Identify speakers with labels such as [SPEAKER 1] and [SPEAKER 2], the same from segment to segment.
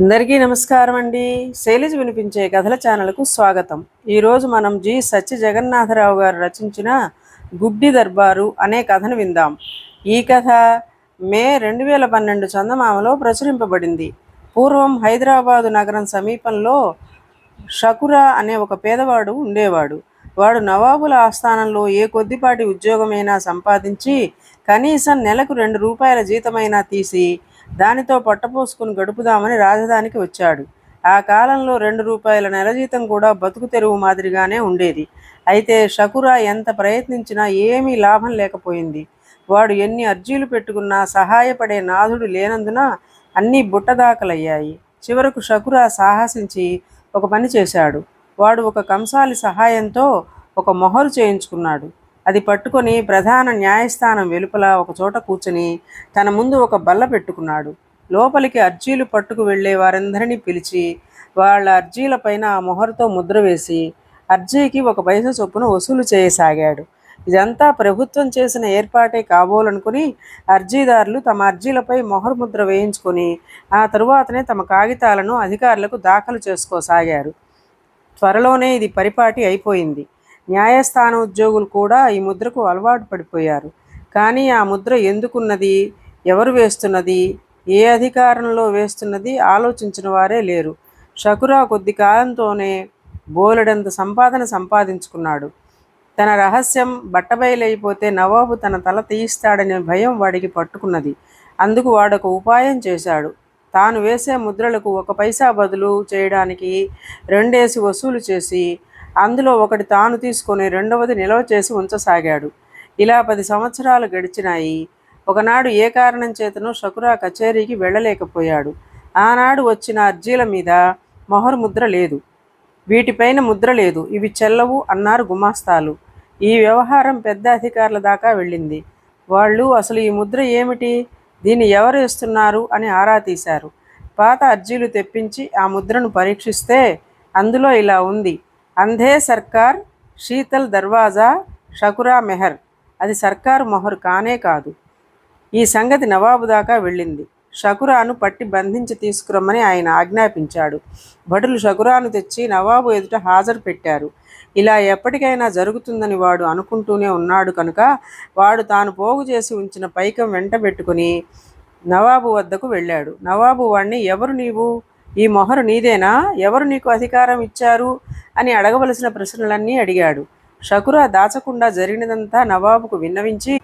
[SPEAKER 1] అందరికీ నమస్కారం అండి. శైలజ వినిపించే కథల ఛానల్కు స్వాగతం. ఈరోజు మనం జి సత్య జగన్నాథరావు గారు రచించిన గుడ్డి దర్బారు అనే కథను విందాం. ఈ కథ మే రెండు వేల పన్నెండు చందమామలో ప్రచురింపబడింది. పూర్వం హైదరాబాదు నగరం సమీపంలో షకురా అనే ఒక పేదవాడు ఉండేవాడు. వాడు నవాబుల ఆస్థానంలో ఏ కొద్దిపాటి ఉద్యోగమైనా సంపాదించి కనీసం నెలకు రెండు రూపాయల జీతమైనా తీసి దానితో పొట్టపోసుకుని గడుపుదామని రాజధానికి వచ్చాడు. ఆ కాలంలో రెండు రూపాయల నెల జీతం కూడా బతుకు తెరువు మాదిరిగానే ఉండేది. అయితే షకురా ఎంత ప్రయత్నించినా ఏమీ లాభం లేకపోయింది. వాడు ఎన్ని అర్జీలు పెట్టుకున్నా సహాయపడే నాథుడు లేనందున అన్నీ బుట్టదాకలయ్యాయి చివరకు షకురా సాహసించి ఒక పని చేశాడు. వాడు ఒక కంసాలి సహాయంతో ఒక మొహరు చేయించుకున్నాడు. అది పట్టుకొని ప్రధాన న్యాయస్థానం వెలుపల ఒక చోట కూర్చుని తన ముందు ఒక బల్ల పెట్టుకున్నాడు. లోపలికి అర్జీలు పట్టుకు వెళ్ళే వారందరినీ పిలిచి వాళ్ళ అర్జీలపైన ఆ మొహరుతో ముద్ర వేసి అర్జీకి ఒక పైస చొప్పున వసూలు చేయసాగాడు. ఇదంతా ప్రభుత్వం చేసిన ఏర్పాటే కాబోలనుకుని అర్జీదారులు తమ అర్జీలపై మొహరు ముద్ర వేయించుకొని ఆ తరువాతనే తమ కాగితాలను అధికారులకు దాఖలు చేసుకోసాగారు. త్వరలోనే ఇది పరిపాటి అయిపోయింది. న్యాయస్థాన ఉద్యోగులు కూడా ఈ ముద్రకు అలవాటు పడిపోయారు. కానీ ఆ ముద్ర ఎందుకున్నది? ఎవరు వేస్తున్నది? ఏ అధికారంలో వేస్తున్నది? ఆలోచించిన వారే లేరు. షకురా కొద్ది కాలంతోనే బోలెడంత సంపాదన సంపాదించుకున్నాడు. తన రహస్యం బట్టబయలైపోతే నవాబు తన తల తీయిస్తాడనే భయం వాడికి పట్టుకున్నది. అందుకు వాడొక ఉపాయం చేశాడు. తాను వేసే ముద్రలకు ఒక పైసా బదులు చేయడానికి రెండేసి వసూలు చేసి అందులో ఒకటి తాను తీసుకొని రెండవది నిల్వ చేసి ఉంచసాగాడు. ఇలా పది సంవత్సరాలు గడిచినాయి. ఒకనాడు ఏ కారణం చేతనో షకురా కచేరీకి వెళ్ళలేకపోయాడు. ఆనాడు వచ్చిన అర్జీల మీద మొహరు ముద్ర లేదు. వీటిపైన ముద్ర లేదు. ఇవి చెల్లవు అన్నారు గుమాస్తాలు. ఈ వ్యవహారం పెద్ద అధికారుల దాకా వెళ్ళింది. వాళ్ళు అసలు ఈ ముద్ర ఏమిటి? దీన్ని ఎవరు ఇస్తున్నారు? అని ఆరా తీశారు. పాత అర్జీలు తెప్పించి ఆ ముద్రను పరీక్షిస్తే అందులో ఇలా ఉంది. అంధే సర్కార్ శీతల్ దర్వాజా షకురా మెహర్. అది సర్కారు మొహరు కానే కాదు. ఈ సంగతి నవాబు దాకా వెళ్ళింది. షకురాను పట్టి బంధించి తీసుకురమ్మని ఆయన ఆజ్ఞాపించాడు. భటులు షకురాను తెచ్చి నవాబు ఎదుట హాజరు పెట్టారు. ఇలా ఎప్పటికైనా జరుగుతుందని వాడు అనుకుంటూనే ఉన్నాడు కనుక వాడు తాను పోగు చేసి ఉంచిన పైకం వెంట పెట్టుకుని నవాబు వద్దకు వెళ్ళాడు. నవాబు వాణ్ణి ఎవరు నీవు? ఈ మొహరు నీదేనా? ఎవరు నీకు అధికారం ఇచ్చారు? అని అడగవలసిన ప్రశ్నలన్నీ అడిగాడు. షకురా దాచకుండా జరిగినదంతా నవాబుకు విన్నవించి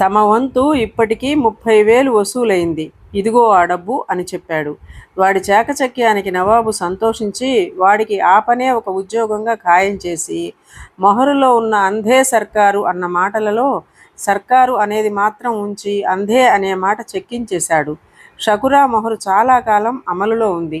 [SPEAKER 1] తమ వంతు ఇప్పటికీ ముప్పై వేలు వసూలైంది. ఇదిగో ఆ డబ్బు అని చెప్పాడు. వాడి చాకచక్యానికి నవాబు సంతోషించి వాడికి ఆ పనే ఒక ఉద్యోగంగా ఖాయం చేసి మొహరులో ఉన్న అంధే సర్కారు అన్న మాటలలో సర్కారు అనేది మాత్రం ఉంచి అంధే అనే మాట చెక్కించేశాడు. షకురా మొహరు చాలా కాలం అమలులో ఉంది.